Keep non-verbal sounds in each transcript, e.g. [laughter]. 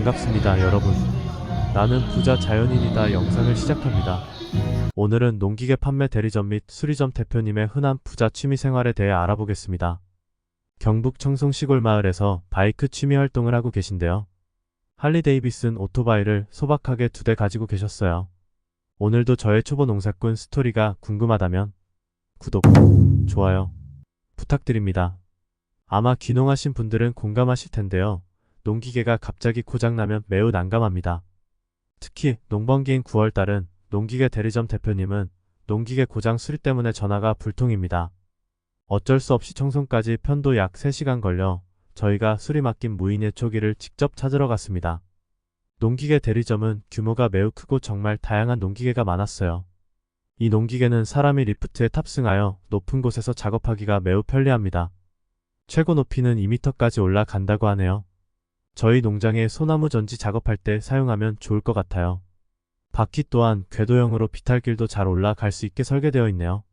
반갑습니다, 여러분. 나는 부자 자연인이다 영상을 시작합니다. 오늘은 농기계 판매 대리점 및 수리점 대표님의 흔한 부자 취미 생활에 대해 알아보겠습니다. 경북 청송 시골 마을에서 바이크 취미 활동을 하고 계신데요. 할리 데이비슨 오토바이를 소박하게 두 대 가지고 계셨어요. 오늘도 저의 초보 농사꾼 스토리가 궁금하다면 구독, 좋아요 부탁드립니다. 아마 귀농하신 분들은 공감하실 텐데요. 농기계가 갑자기 고장나면 매우 난감합니다. 특히 농번기인 9월달은 농기계 대리점 대표님은 농기계 고장 수리 때문에 전화가 불통입니다. 어쩔 수 없이 청송까지 편도 약 3시간 걸려 저희가 수리 맡긴 무인의 초기를 직접 찾으러 갔습니다. 농기계 대리점은 규모가 매우 크고 정말 다양한 농기계가 많았어요. 이 농기계는 사람이 리프트에 탑승하여 높은 곳에서 작업하기가 매우 편리합니다. 최고 높이는 2m까지 올라간다고 하네요. 저희 농장에 소나무 전지 작업할 때 사용하면 좋을 것 같아요. 바퀴 또한 궤도형으로 비탈길도 잘 올라갈 수 있게 설계되어 있네요.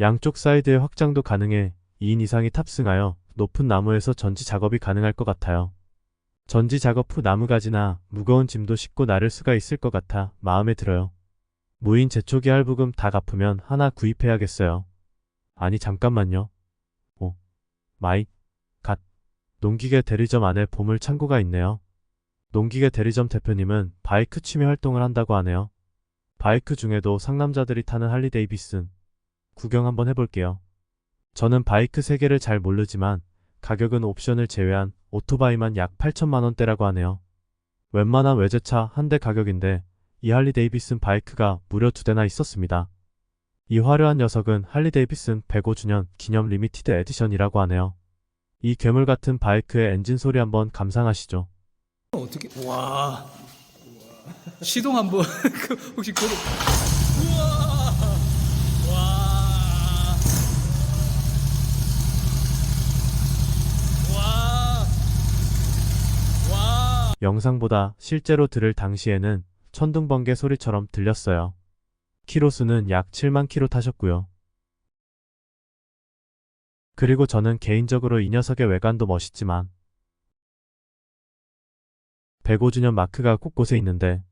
양쪽 사이드의 확장도 가능해 2인 이상이 탑승하여 높은 나무에서 전지 작업이 가능할 것 같아요. 전지 작업 후 나무가지나 무거운 짐도 싣고 나를 수가 있을 것 같아 마음에 들어요. 무인 제초기 할부금 다 갚으면 하나 구입해야겠어요. 아니 잠깐만요. 오, 마이, 갓. 농기계 대리점 안에 보물 창고가 있네요. 농기계 대리점 대표님은 바이크 취미 활동을 한다고 하네요. 바이크 중에도 상남자들이 타는 할리 데이비슨. 구경 한번 해볼게요. 저는 바이크 세계를 잘 모르지만 가격은 옵션을 제외한 오토바이만 약 8천만 원대라고 하네요. 웬만한 외제차 한 대 가격인데 이 할리 데이비슨 바이크가 무려 두 대나 있었습니다. 이 화려한 녀석은 할리 데이비슨 105주년 기념 리미티드 에디션이라고 하네요. 이 괴물 같은 바이크의 엔진 소리 한번 감상하시죠. 어떻게 와 시동 한번 그 [laughs] 혹시 그거 우와 와 와 영상보다 실제로 들을 당시에는 천둥번개 소리처럼 들렸어요. 키로수는 약 7만 키로 타셨고요. 그리고 저는 개인적으로 이 녀석의 외관도 멋있지만 105주년 마크가 곳곳에 있는데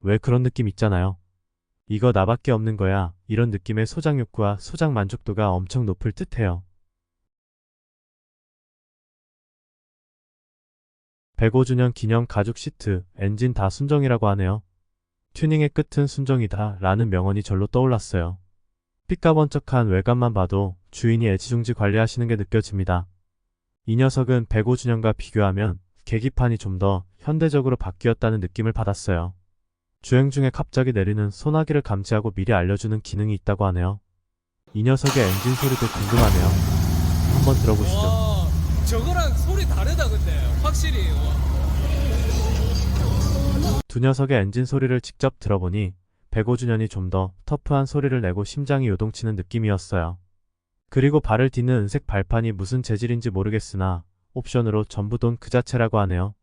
왜 그런 느낌 있잖아요. 이거 나밖에 없는 거야. 이런 느낌의 소장 욕구와 소장 만족도가 엄청 높을 듯해요. 105주년 기념 가죽 시트, 엔진 다 순정이라고 하네요. 튜닝의 끝은 순정이다 라는 명언이 절로 떠올랐어요. 삐까번쩍한 외관만 봐도 주인이 애지중지 관리하시는 게 느껴집니다. 이 녀석은 105주년과 비교하면 계기판이 좀 더 현대적으로 바뀌었다는 느낌을 받았어요. 주행 중에 갑자기 내리는 소나기를 감지하고 미리 알려주는 기능이 있다고 하네요. 이 녀석의 엔진 소리도 궁금하네요. 한번 들어보시죠. 와, 저거랑 소리 다르다 근데 확실히 와. 두 녀석의 엔진 소리를 직접 들어보니 105주년이 좀 더 터프한 소리를 내고 심장이 요동치는 느낌이었어요. 그리고 발을 딛는 은색 발판이 무슨 재질인지 모르겠으나 옵션으로 전부 돈 그 자체라고 하네요.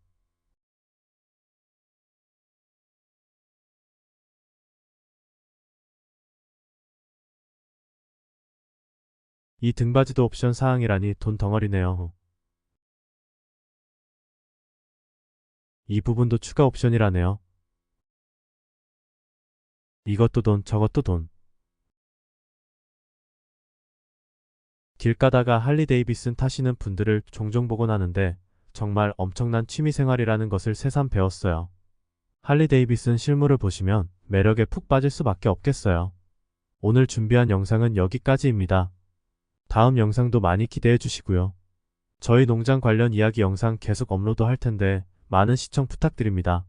이 등받이도 옵션 사항이라니 돈 덩어리네요. 이 부분도 추가 옵션이라네요. 이것도 돈, 저것도 돈. 길 가다가 할리 데이비슨 타시는 분들을 종종 보곤 하는데 정말 엄청난 취미 생활이라는 것을 새삼 배웠어요. 할리 데이비슨 실물을 보시면 매력에 푹 빠질 수밖에 없겠어요. 오늘 준비한 영상은 여기까지입니다. 다음 영상도 많이 기대해 주시고요. 저희 농장 관련 이야기 영상 계속 업로드 할 텐데 많은 시청 부탁드립니다.